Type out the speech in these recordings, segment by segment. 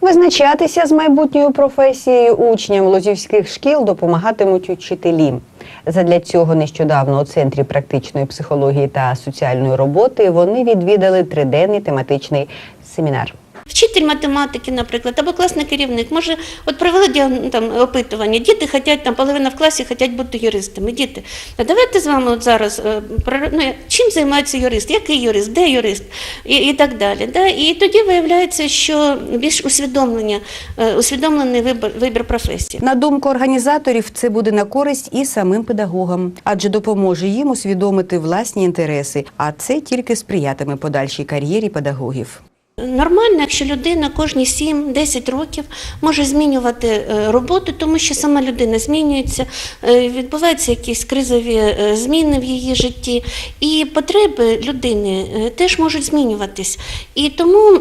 Визначатися з майбутньою професією учням лозівських шкіл допомагатимуть учителі. Задля цього нещодавно у центрі практичної психології та соціальної роботи вони відвідали триденний тематичний семінар. Вчитель математики, наприклад, або класний керівник, може, от провели там опитування, діти хочуть, там половина в класі хочуть бути юристами. Діти, а давайте з вами от зараз е, ну, чим займається юрист, який юрист, де юрист і, і так далі. Да? І тоді виявляється, що більш усвідомлення, е, усвідомлений вибір, вибір професії. На думку організаторів, це буде на користь і самим педагогам, адже допоможе їм усвідомити власні інтереси, а це тільки сприятиме подальшій кар'єрі педагогів. Нормально, якщо людина кожні 7-10 років може змінювати е, роботу, тому що сама людина змінюється, е, відбуваються якісь кризові е, зміни в її житті, і потреби людини теж можуть змінюватись. І тому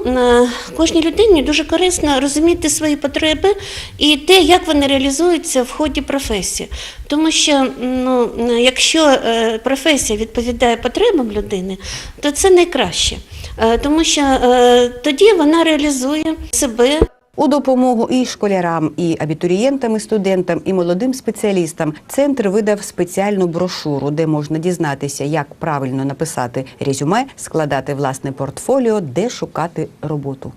кожній людині дуже корисно розуміти свої потреби і те, як вони реалізуються в ході професії. Тому що ну, якщо професія відповідає потребам людини, то це найкраще. Е, Тому що е, тоді вона реалізує себе. У допомогу і школярам, і абітурієнтам, і студентам, і молодим спеціалістам центр видав спеціальну брошуру, де можна дізнатися, як правильно написати резюме, складати власне портфоліо, де шукати роботу.